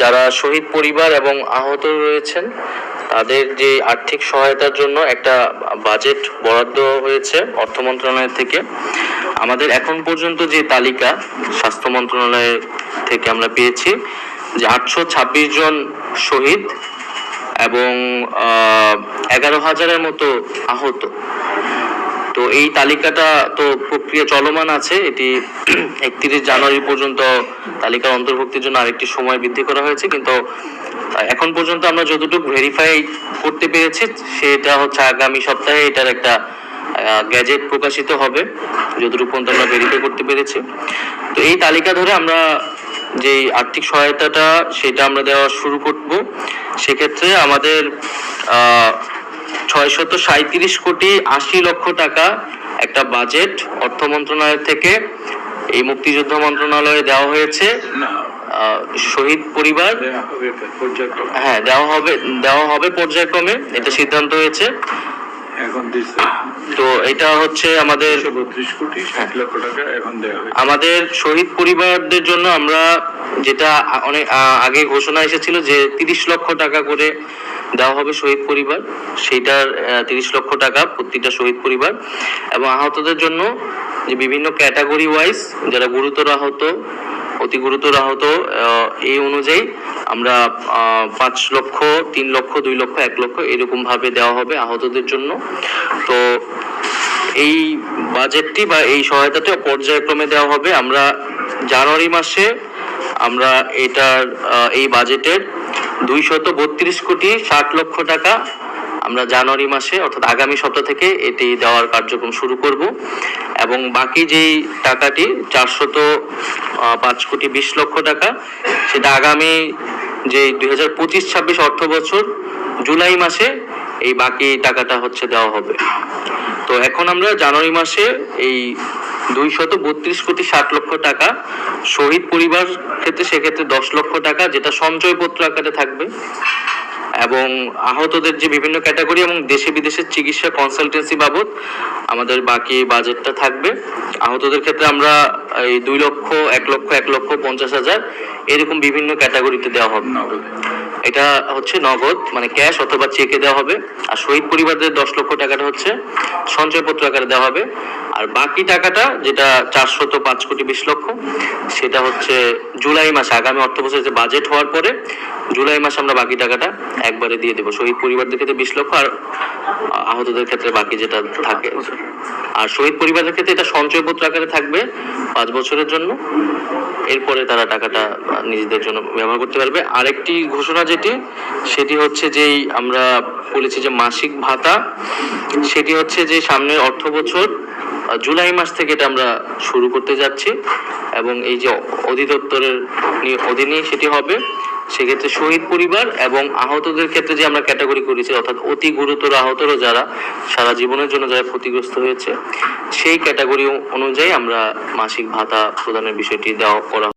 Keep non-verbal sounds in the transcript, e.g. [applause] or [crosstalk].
যারা শহীদ পরিবার এবং আহত রয়েছেন, তাদের যে আর্থিক সহায়তার জন্য একটা বাজেট বরাদ্দ হয়েছে অর্থ মন্ত্রণালয় থেকে। আমাদের এখন পর্যন্ত যে তালিকা স্বাস্থ্য মন্ত্রণালয় থেকে আমরা পেয়েছি যে আটশো ছাব্বিশ জন শহীদ এবং এগারো হাজারের মতো আহত। তো এই তালিকাটা তো প্রক্রিয়া চলমান আছে। এটি [clears throat] একত্রিশ জানুয়ারি পর্যন্ত তালিকার অন্তর্ভুক্তির জন্য আরেকটি সময় বৃদ্ধি করা হয়েছে। কিন্তু এখন পর্যন্ত আমরা যতটুকু ভেরিফাই করতে পেরেছি, সেটা হচ্ছে আগামী সপ্তাহে এটার একটা গ্যাজেট প্রকাশিত হবে, যতটুকু পর্যন্ত আমরা ভেরিফাই করতে পেরেছি। তো এই তালিকা ধরে আমরা যে আর্থিক সহায়তাটা, সেটা আমরা দেওয়া শুরু করব। সেক্ষেত্রে আমাদের ছয়শত সাঁইত্রিশ কোটি আশি লক্ষ টাকা একটা বাজেট অর্থ মন্ত্রণালয় থেকে এই মুক্তিযুদ্ধ মন্ত্রণালয়ে দেওয়া হয়েছে। শহীদ পরিবার। হ্যাঁ দেওয়া হবে দেওয়া হবে পর্যায়ক্রমে এটা সিদ্ধান্ত হয়েছে। এখন তো এটা হচ্ছে আমাদের কোটি লক্ষ টাকা এখন আমাদের শহীদ পরিবারদের জন্য আমরা যেটা অনেক আগে ঘোষণা এসেছিল যে তিরিশ লক্ষ টাকা করে দেওয়া হবে শহীদ পরিবার। সেইটার তিরিশ লক্ষ টাকা প্রতিটা শহীদ পরিবার। এবং আহতদের জন্য যে বিভিন্ন ক্যাটাগরি ওয়াইজ যারা গুরুতর আহত, অতি গুরুতর আহত এই অনুযায়ী আমরা পাঁচ লক্ষ, তিন লক্ষ, দুই লক্ষ, এক লক্ষ এরকম ভাবে দেওয়া হবে আহতদের জন্য। তো এই বাজেটটি বা এই সহায়তাটা পর্যায়ক্রমে দেওয়া হবে। আমরা জানুয়ারি মাসে আমরা এটার এই বাজেটের দুইশত বত্রিশ কোটি ষাট লক্ষ টাকা আমরা জানুয়ারি মাসে, অর্থাৎ আগামী সপ্তাহ থেকে এটি দেওয়ার কার্যক্রম শুরু করব। এবং বাকি যেই টাকাটি, চারশত পাঁচ কোটি বিশ লক্ষ টাকা, সেটা আগামী যে দুই হাজার পঁচিশ, ছাব্বিশ অর্থ বছর, জুলাই মাসে এই বাকি টাকাটা হচ্ছে দেওয়া হবে। তো এখন আমরা জানুয়ারি মাসে এই দুইশত বত্রিশ কোটি ষাট লক্ষ টাকা। শহীদ পরিবার ক্ষেত্রে সেক্ষেত্রে দশ লক্ষ টাকা, যেটা সঞ্চয়পত্র আকারে থাকবে। এবং আহতদের যে বিভিন্ন ক্যাটাগরি এবং দেশে বিদেশের চিকিৎসা কনসালটেন্সি বাবদ আমাদের বাকি বাজেটটা থাকবে। আহতদের ক্ষেত্রে আমরা এই দুই লক্ষ, এক লক্ষ এক লক্ষ পঞ্চাশ হাজার এরকম বিভিন্ন ক্যাটাগরিতে দেওয়া হবে। এটা হচ্ছে নগদ মানে ক্যাশ অথবা চেকে দেওয়া হবে। আর শহীদ পরিবারদের দশ লক্ষ টাকাটা হচ্ছে সঞ্চয়পত্র আকারে দেওয়া হবে। আর বাকি টাকাটা যেটা চারশত পাঁচ কোটি বিশ লক্ষ সেটা হচ্ছে জুলাই মাসে। আগামী অর্থ বছরের যে বাজেট হওয়ার পরে জুলাই মাসে আমরা বাকি টাকাটা একবারে দিয়ে দেবো। শহীদ পরিবারদের ক্ষেত্রে বিশ লক্ষ আর আহতদের ক্ষেত্রে বাকি যেটা থাকে। আর শহীদ পরিবারের ক্ষেত্রে এটা সঞ্চয়পত্র আকারে থাকবে পাঁচ বছরের জন্য। এরপরে তারা টাকাটা নিজেদের জন্য ব্যবহার করতে পারবে। আরেকটি ঘোষণা যেটি, সেটি হচ্ছে যেই আমরা বলেছি যে মাসিক ভাতা, সেটি হচ্ছে যে সামনের অর্থ বছর জুলাই মাস থেকে এটা আমরা শুরু করতে যাচ্ছি এবং এই যে অধিদপ্তরের নি- অধীনেই সেটি হবে। সেক্ষেত্রে শহীদ পরিবার এবং আহতদের ক্ষেত্রে যে আমরা ক্যাটাগরি করেছি, অর্থাৎ অতি গুরুতর আহতরও যারা সারা জীবনের জন্য যারা ক্ষতিগ্রস্ত হয়েছে, সেই ক্যাটাগরি অনুযায়ী আমরা মাসিক ভাতা প্রদানের বিষয়টি দেওয়া করা